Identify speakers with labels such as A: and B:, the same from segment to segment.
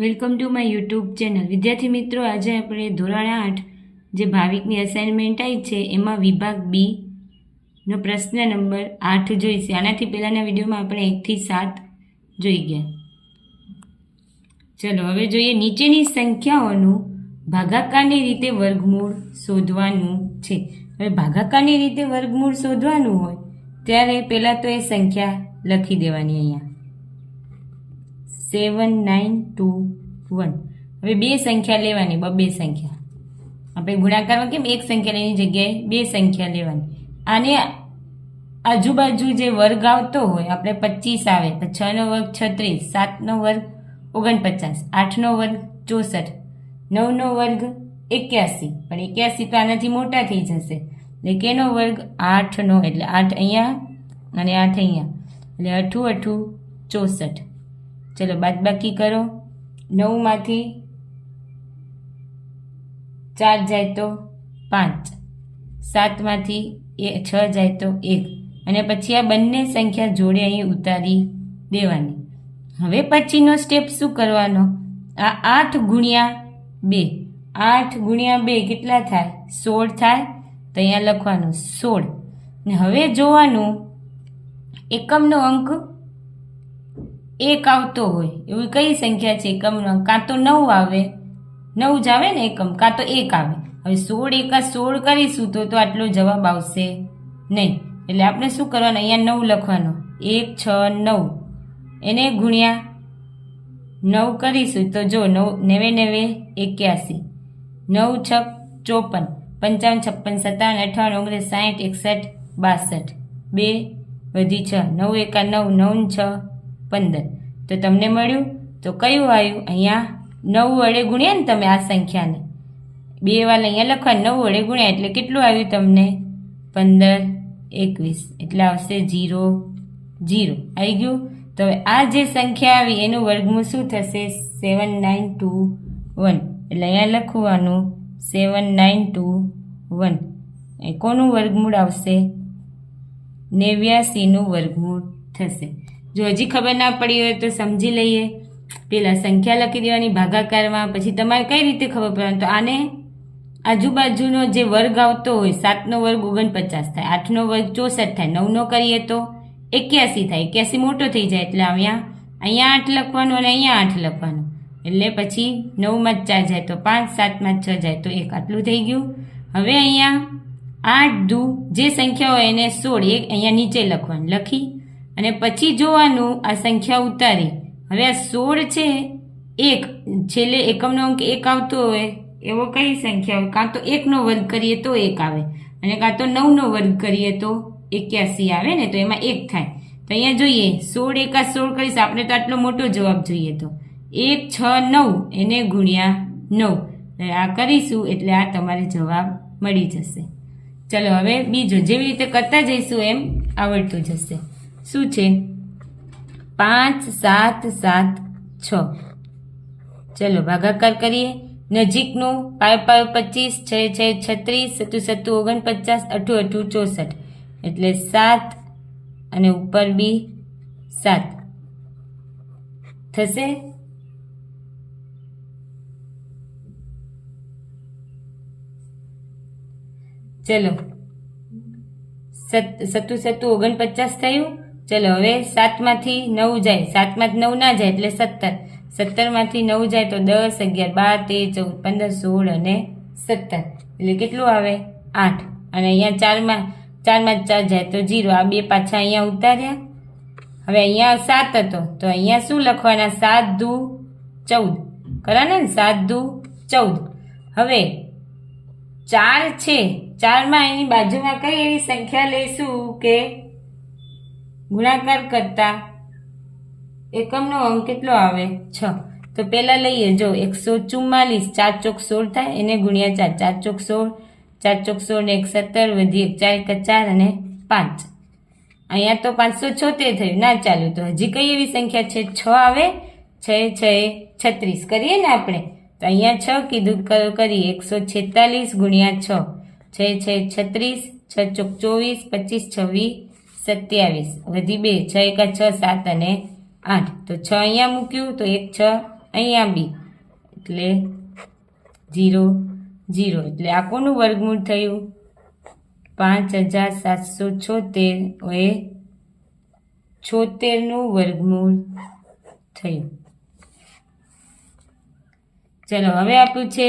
A: Welcome to my YouTube channel. વિદ્યાર્થી મિત્રો, આજે આપણે ધોરણ આઠ જે ભાવિકની અસાઇનમેન્ટ આવી છે, એમાં વિભાગ બીનો પ્રશ્ન નંબર આઠ જોઈશે આનાથી પહેલાંના વિડીયોમાં આપણે એકથી સાત જોઈ ગયા. ચલો, હવે જોઈએ નીચેની સંખ્યાઓનું ભાગાકારની રીતે વર્ગમૂળ શોધવાનું છે. હવે ભાગાકારની રીતે વર્ગમૂળ શોધવાનું હોય, ત્યારે પહેલાં તો એ સંખ્યા લખી દેવાની અહીંયા. સેવન નાઇન ટુ વન હવે બે સંખ્યા લેવાની, બબે સંખ્યા. આપણે ગુણાકારમાં કેમ એક સંખ્યા લેવાની જગ્યાએ? બે સંખ્યા લેવાની. આને આજુબાજુ જે વર્ગ આવતો હોય, આપણે પચીસ આવે છનો વર્ગ છત્રીસ સાતનો વર્ગ ઓગણપચાસ આઠનો વર્ગ ચોસઠ નવનો વર્ગ એક્યાસી. પણ એક્યાસી તો આનાથી મોટા થઈ જશે. એટલે કેનો વર્ગ? આઠનો એટલે આઠ અહીંયા અને આઠ અહીંયા. એટલે અઠું અઠું ચોસઠ. ચલો બાદબાકી કરો. નવમાંથી ચાર જાય તો પાંચ. સાતમાંથી એ છ જાય તો એક. અને પછી આ બંને સંખ્યા જોડે અહીં ઉતારી દેવાની. હવે પછીનો સ્ટેપ શું કરવાનો? આ આઠ ગુણ્યા બે. આઠ ગુણ્યા બે કેટલા થાય? સોળ થાય. તો અહીંયા લખવાનું સોળ. ને હવે જોવાનું એકમનો અંક એક આવતો હોય, એવી કઈ સંખ્યા છે? એકમનો કાં તો નવ આવે. નવ જ આવે ને એકમ, કાં તો એક આવે. હવે સોળ એકા સોળ કરીશું તો તો આટલો જવાબ આવશે નહીં. એટલે આપણે શું કરવાનું? અહીંયા નવ લખવાનો. એક, છ, નવ. એને ગુણ્યા નવ કરીશું તો જો નવ, નેવે નેવે, એક્યાસી. નવ, છ, ચોપન. પંચાવન, છપ્પન, સત્તાવન, અઠાવન, ઓગણીસ સાઠ એકસઠ, બાસઠ. બે વધી છ. નવ એકા નવ નવ છ. પંદર. તો તમને મળ્યું? તો કયું આવ્યું અહીંયા નવ વડે ગુણ્યા ને તમે આ સંખ્યાને. બે વાર અહીંયા લખવા નવ વડે ગુણ્યા એટલે કેટલું આવ્યું તમને? પંદર, એકવીસ. એટલે આવશે જીરો જીરો આવી ગયું? તો હવે આ જે સંખ્યા આવી એનું વર્ગમૂળ શું થશે? Seven nine two one. એટલે અહીંયા લખવાનું, સેવન નાઇન ટુ વન. કોનું વર્ગમૂળ આવશે? નેવ્યાસીનું વર્ગમૂળ થશે. જો હજી ખબર ના પડી હોય તો સમજી લઈએ. પેલા સંખ્યા લખી દેવાની ભાગાકારમાં, પછી તમારે કઈ રીતે ખબર પડે તો આને આજુબાજુનો જે વર્ગ આવતો હોય, સાતનો વર્ગ ઓગણપચાસ થાય, આઠનો વર્ગ ચોસઠ થાય, નવનો કરીએ તો એક્યાસી થાય. એક્યાસી મોટો થઈ જાય એટલે અહીંયા અહીંયા આઠ લખવાનું અને અહીંયા આઠ લખવાનું. એટલે પછી નવમાં ચાર જાય તો પાંચ, સાતમાં છ જાય તો એક. આટલું થઈ ગયું. હવે અહીંયા આઠ દુ, જે સંખ્યા હોય એને સોળ, એક અહીંયા નીચે લખવાનું. લખી અને પછી જોવાનું આ સંખ્યા ઉતારી. હવે આ સોળ છે, એક, છેલ્લે એકમનો અંક એક આવતો હોય, એવો કઈ સંખ્યા હોય? કાં તો એકનો વર્ગ કરીએ તો એક આવે, અને કાં તો નવનો વર્ગ કરીએ તો એક્યાસી આવે ને, તો એમાં એક થાય. તો અહીંયા જોઈએ, સોળ એકા સોળ કરીશ, આપણે તો આટલો મોટો જવાબ જોઈએ તો. એક, છ, નવ, એને ગુણ્યા નવ. આ કરીશું એટલે આ તમારે જવાબ મળી જશે. ચલો હવે બીજો, જેવી રીતે કરતા જઈશું એમ આવડતું જશે. શું છે? પાંચ, સાત સાત, છ. ચલો, ભાગાકાર કરીએ. નજીકનું પાંચ પાંચ પચીસ, છ છ, છત્રીસ સત્તુ સત્તુ ઓગણપચાસ, અઠું અઠું, ચોસઠ. એટલે સાત અને ઉપર બી સાત. થશે? ચલો. સત સત્તુ સત્તુ ઓગણપચાસ થયું. ચલો, હવે સાતમાંથી નવ જાય. સાતમાંથી નવ ના જાય એટલે સત્તર. સત્તરમાંથી નવ જાય તો દસ, અગિયાર, બાર, તેર, ચૌદ, પંદર, સોળ અને સત્તર. એટલે કેટલું આવે? આઠ. અને અહીંયા ચારમાં ચારમાં ચાર જાય તો જીરો. આ બે પાછા અહીંયા ઉતાર્યા. હવે અહીંયા સાત હતો. તો અહીંયા શું લખવાના? સાત દુ ચૌદ. કરાને ને? સાત દુ ચૌદ. હવે ચાર છે. ચારમાં એની બાજુમાં કઈ એવી સંખ્યા લઈશું કે ગુણાકાર કરતા એકમનો અંક કેટલો આવે? છ. તો પહેલાં લઈએ. જો એકસો ચુમ્માલીસ, ચાર ચોક સોળ થાય, એને ગુણ્યા ચાર. ચાર ચોક સોળ, ચાર ચોક સોળ ને એક સત્તર વધી એક, ચાર એક ચાર અને પાંચ. અહીંયા તો પાંચસો છોતેર થયું. ના ચાલ્યું તો હજી કઈ એવી સંખ્યા છે? છ આવે, છ છ છત્રીસ. કરીએ ને આપણે? તો અહીંયા છ કીધું કરીએ. એકસો છેતાલીસ ગુણ્યા છ. છ છ છત્રીસ, છ ચોક ચોવીસ, પચીસ, છવ્વીસ સત્યાવીસ. વધી બે, છ, એકા છ, સાત અને આઠ. તો છ અહીંયા મૂક્યું, તો એક, છ અહીંયા બી. એટલે જીરો જીરો એટલે આ કોનું વર્ગમૂળ થયું? પાંચ હજાર સાતસો છોતેર. એ છોતેરનું વર્ગમૂળ થયું. ચલો, હવે આપ્યું છે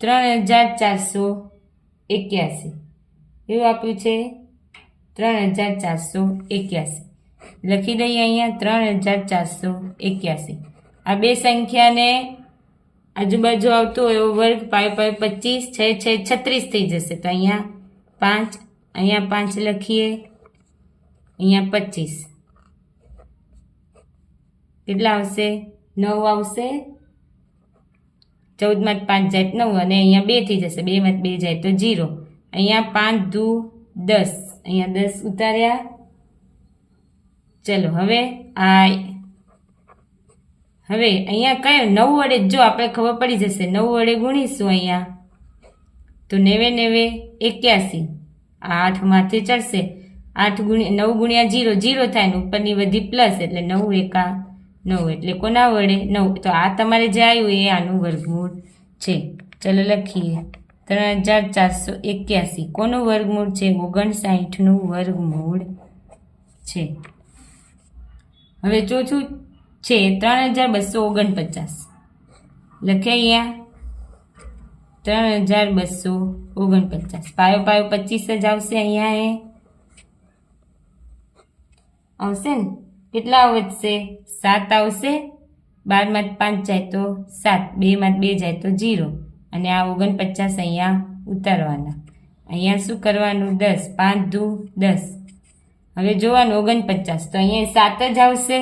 A: ત્રણ હજાર ચારસો એક્યાસી. એવું આપ્યું છે? ત્રણ હજાર ચારસો એક્યાસી. લખી દઈએ અહીંયા ત્રણ હજાર ચારસો એક્યાસી. આ બે સંખ્યાને આજુબાજુ આવતો એવો વર્ગ પાય પાય પચીસ, છ છ, છત્રીસ થઈ જશે. તો અહીંયા પાંચ અહીંયા પાંચ લખીએ. અહીંયા પચીસ. કેટલા આવશે? નવ આવશે. ચૌદમાં પાંચ જાય નવ અને અહીંયા બે થઈ જશે. બેમાં બે જાય તો જીરો. અહીંયા પાંચ દુ દસ. અહીંયા દસ ઉતાર્યા. ચલો, હવે આ હવે અહીંયા કયો? નવ વડે જો આપણે ખબર પડી જશે, નવ વડે ગુણીશું અહીંયા. તો નેવે નેવે એક્યાસી. આ માથે ચડશે. આઠ ગુણ્યા નવ ગુણ્યા જીરો જીરો થાય ને ઉપરની બધી પ્લસ એટલે નવ એકા નવ એટલે કોના વડે? નવ. તો આ તમારે જે આવ્યું એ આનું વર્ગમૂળ છે. ચલો લખીએ. ત્રણ હજાર ચારસો એક્યાસી. કોનું વર્ગમૂળ છે? ઓગણસાઠનું વર્ગમૂળ છે. હવે ચોથું છે, ત્રણ હજાર બસો ઓગણપચાસ. લખે અહીંયા. ત્રણ હજાર બસો ઓગણપચાસ. પાયો પાયો પચીસ જ આવશે અહીંયા એ આવશે ને? કેટલા વધશે? સાત આવશે? બારમાં પાંચ જાય તો સાત. બેમાં બે જાય તો જીરો અને આ ઓગણપચાસ અહીંયા ઉતારવાના. અહીંયા શું કરવાનું? દસ. પાંચ દુ દસ. હવે જોવાનું ઓગણપચાસ. તો અહીંયા સાત જ આવશે.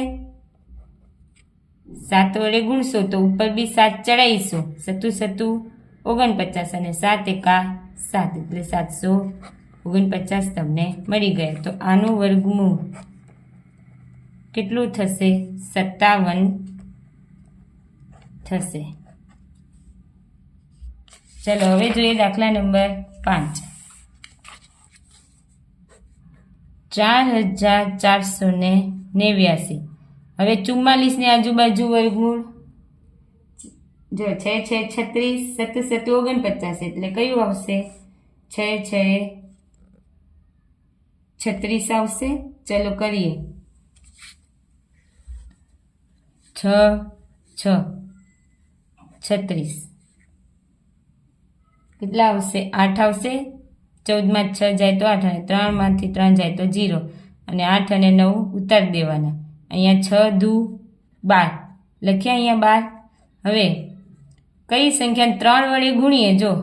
A: સાત વડે ગુણશો તો ઉપર બી સાત ચડાવીશો. સતું સતું ઓગણપચાસ અને સાત એકા સાત. એટલે સાતસો ઓગણપચાસ તમને મળી ગયા. તો આનું વર્ગમૂળ કેટલું થશે? સત્તાવન થશે. ચલો, હવે જોઈએ દાખલા નંબર પાંચ. ચાર હજાર ચારસો ને નેવ્યાસી. હવે ચુમ્માલીસની આજુબાજુ વર્ગમૂળ જો, છે છે, છત્રીસ સત સત ઓગણપચાસ, એટલે કયું આવશે? છે છે, છત્રીસ આવશે? ચલો, કરીએ. છ છ, છત્રીસ. કેટલા આવશે? આઠ આવશે? ચૌદમાં છ જાય તો આઠ, અને ત્રણમાંથી ત્રણ જાય તો જીરો. અને આઠ અને નવ ઉતારી દેવાના. અહીંયા છ, દુ, બાર. લખ્યા અહીંયા બાર. હવે, કઈ સંખ્યા ત્રણ વડે ગુણીએ? જો,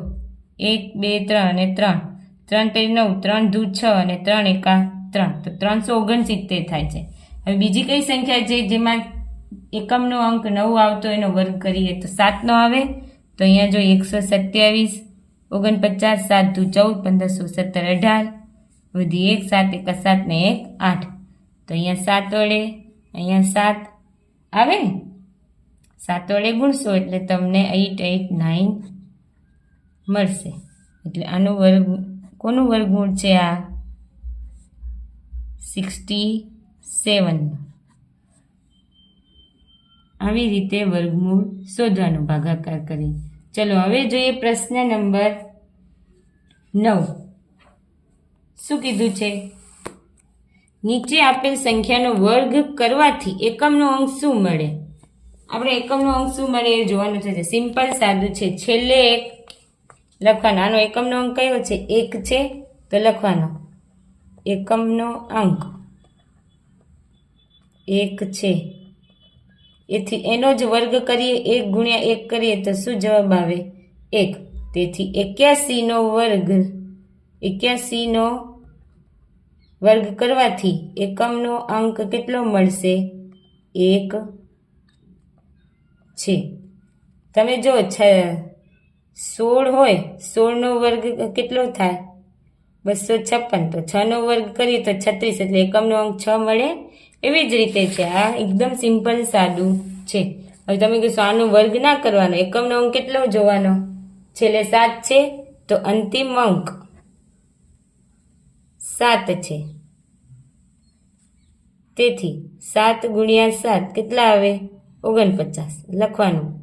A: એક, બે, ત્રણ અને ત્રણ. ત્રણ તેર નવ, ત્રણ દુ, છ અને ત્રણ એકા ત્રણ. તો ત્રણસો ઓગણસિત્તેર થાય છે. હવે બીજી કઈ સંખ્યા છે જેમાં એકમનો અંક નવ આવતો એનો વર્ગ કરીએ તો સાતનો આવે? તો અહીંયા જો એકસો સત્યાવીસ ઓગણપચાસ, સાત દુ ચૌદ પંદરસો સત્તર, અઢાર. વધી એક, સાત એક સાત ને એક, આઠ. તો અહીંયા સાત વડે અહીંયા સાત. આવે ને? સાત વડે ગુણશો એટલે તમને એટ એટ નાઇન મળશે. એટલે આનું વર્ગ, કોનું વર્ગમૂળ છે આ? સિક્સટી સેવન આવી રીતે વર્ગમૂળ શોધવાનો ભાગાકાર કરી ચલો હવે જોઈએ પ્રશ્ન નંબર નવ. શું કીધું છે? નીચે આપેલ સંખ્યાનો વર્ગ કરવાથી એકમનો અંક શું મળે? આપણે એકમનો અંક શું મળે એ જોવાનું છે સિમ્પલ સાદું છે. છેલ્લે એક લખવાનો. આનો એકમનો અંક કયો છે? એક છે. તો લખવાનો. એકમનો અંક. એક છે. એથી એનો જ વર્ગ કરીએ, એક ગુણ્યા એક કરીએ તો શું જવાબ આવે? એક. તેથી એક્યાસીનો વર્ગ એક્યાસીનો વર્ગ કરવાથી એકમનો અંક કેટલો મળશે? એક છે. તમે જો છ, સોળ હોય, સોળનો વર્ગ કેટલો થાય? બસો છપ્પન. તો છનો વર્ગ કરીએ તો છત્રીસ, એટલે એકમનો અંક છ મળે એવી જ રીતે છે. આ એકદમ સિમ્પલ સાદું છે. હવે તમે કહેશો આનો વર્ગ ના કરવાનો. એકમનો અંક કેટલો જોવાનો? છેલ્લે સાત છે, તો અંતિમ અંક સાત છે. તેથી સાત ગુણ્યા સાત કેટલા આવે? ઓગણપચાસ. લખવાનું.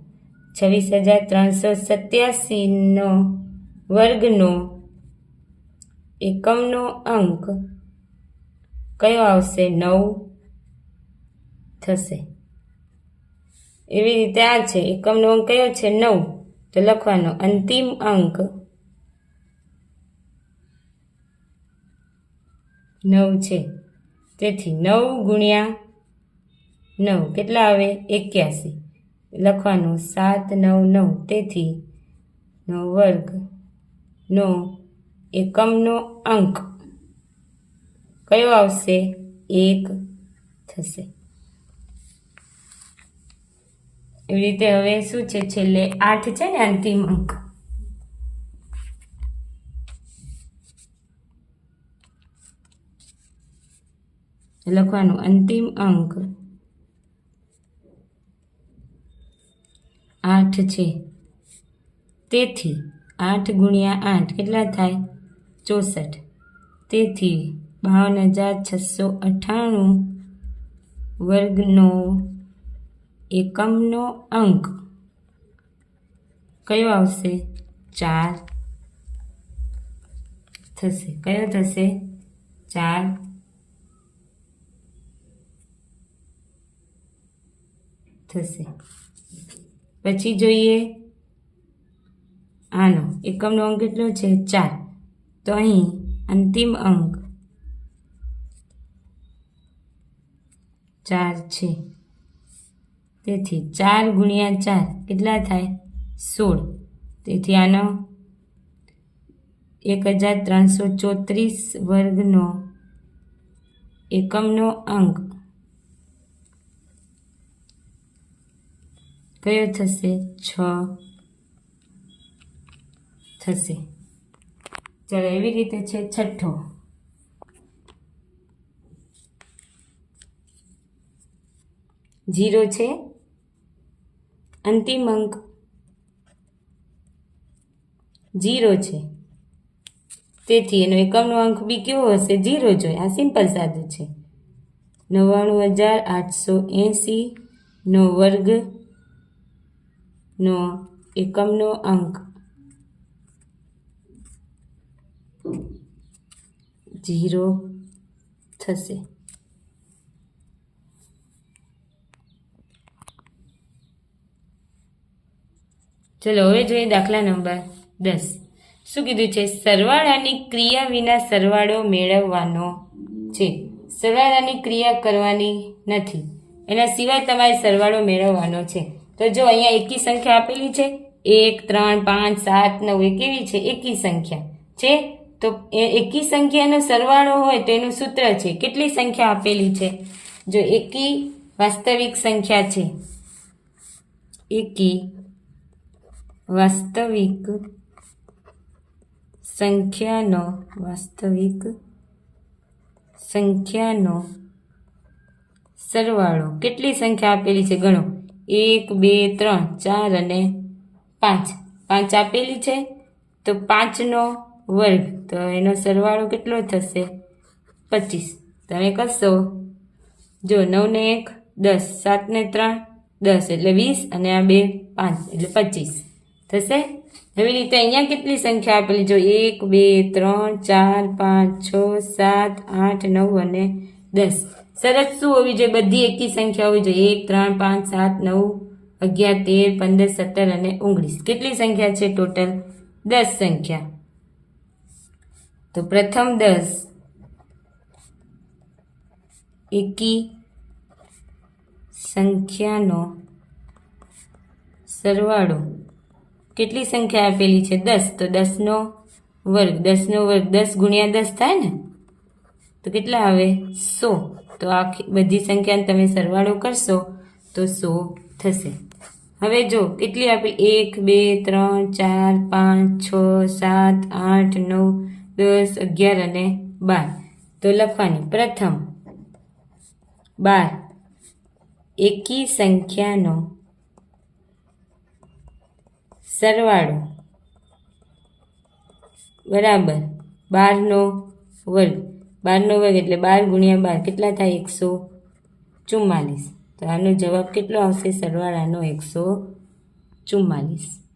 A: છવ્વીસ હજાર ત્રણસો સત્યાસીનો વર્ગનો એકમનો અંક કયો આવશે? નવ થશે. એવી રીતે આ છે. એકમનો અંક કયો છે? નવ. તો લખવાનો અંતિમ અંક નવ છે. તેથી નવ ગુણ્યા નવ કેટલા આવે? એક્યાસી. લખવાનું સાત નવ નવ. તેથી નો વર્ગ નો એકમનો અંક કયો આવશે? એક થશે. એવી રીતે હવે શું છે, છેલ્લે આઠ છે ને અંતિમ અંક? લખવાનું અંતિમ અંક. આઠ છે. તેથી આઠ ગુણ્યા આઠ કેટલા થાય? ચોસઠ. તેથી બાવન હજાર છસો અઠ્ઠાણું વર્ગનો એકમનો અંક કયો આવશે? ચાર થશે. કયો થશે? ચાર થશે. પછી જોઈએ આનો. એકમનો અંક કેટલો છે? ચાર. તો અહીં અંતિમ અંક ચાર છે. તેથી ચાર ગુણ્યા ચાર કેટલા થાય? સોળ. તેથી આનો એક હજાર ત્રણસો ચોત્રીસ વર્ગનો એકમનો અંક કયો થશે? છ. થશે. ચાલો, એવી રીતે છે છઠ્ઠો. જીરો છે? અંતિમ અંક જીરો છે. તેથી એનો એકમનો અંક બી કેવો હશે? જીરો હોય. આ સિમ્પલ સાદું છે. નવ્વાણું હજાર આઠસો એંસી નો વર્ગ નો એકમનો અંક જીરો થશે. ચલો, હવે જોઈએ દાખલા નંબર દસ. શું કીધું છે? સરવાળાની ક્રિયા વિના સરવાળો મેળવવાનો છે. સરવાળાની ક્રિયા કરવાની નથી. એના સિવાય તમારે સરવાળો મેળવવાનો છે. તો જો અહીંયા એકી સંખ્યા આપેલી છે, એક, ત્રણ, પાંચ, સાત, નવ, એ કેવી છે? એકી સંખ્યા. છે? તો એ એકી સંખ્યાનો સરવાળો હોય તો એનું સૂત્ર છે. કેટલી સંખ્યા આપેલી છે? જો એકી વાસ્તવિક સંખ્યા છે, એકી વાસ્તવિક સંખ્યાનો વાસ્તવિક સંખ્યાનો સરવાળો. કેટલી સંખ્યા આપેલી છે? ગણો. એક, બે, ત્રણ, ચાર અને પાંચ. પાંચ આપેલી છે? તો પાંચનો વર્ગ. તો એનો સરવાળો કેટલો થશે? પચીસ. તમે કરશો? જો નવને એક, દસ. સાતને ત્રણ, દસ. એટલે વીસ અને આ બે, પાંચ. એટલે પચીસ. થશે? એવી રીતે અહીંયા કેટલી સંખ્યા આપેલી? જો એક, બે, ત્રણ, ચાર, પાંચ, છ, સાત, આઠ, નવ અને દસ. સરસ. શું હોવી જોઈએ? બધી એકી સંખ્યા હોવી જોઈએ. એક, ત્રણ, પાંચ, સાત, નવ, અગિયાર, તેર, પંદર, સત્તર અને ઓગણીસ. કેટલી સંખ્યા છે ટોટલ? દસ સંખ્યા. તો પ્રથમ દસ. એકી સંખ્યાનો સરવાળો. કેટલી સંખ્યા આપેલી છે? દસ. તો દસનો વર્ગ દસનો વર્ગ દસ ગુણ્યા દસ થાય ને? તો કેટલા આવે? સો. તો આખી બધી સંખ્યાને તમે સરવાળો કરશો તો સો થશે. હવે જો કેટલી આપી એક, બે, ત્રણ, ચાર, પાંચ, છ, સાત, આઠ, નવ, દસ, અગિયાર અને બાર. તો લખવાની પ્રથમ બાર. એકી સંખ્યાનો સરવાળો. બરાબર. બારનો વર્ગ. બારનો વર્ગ એટલે બાર ગુણ્યા બાર. કેટલા થાય? એકસો ચુમ્માલીસ. તો આનો જવાબ કેટલો આવશે? સરવાળાનો એકસો ચુમ્માલીસ.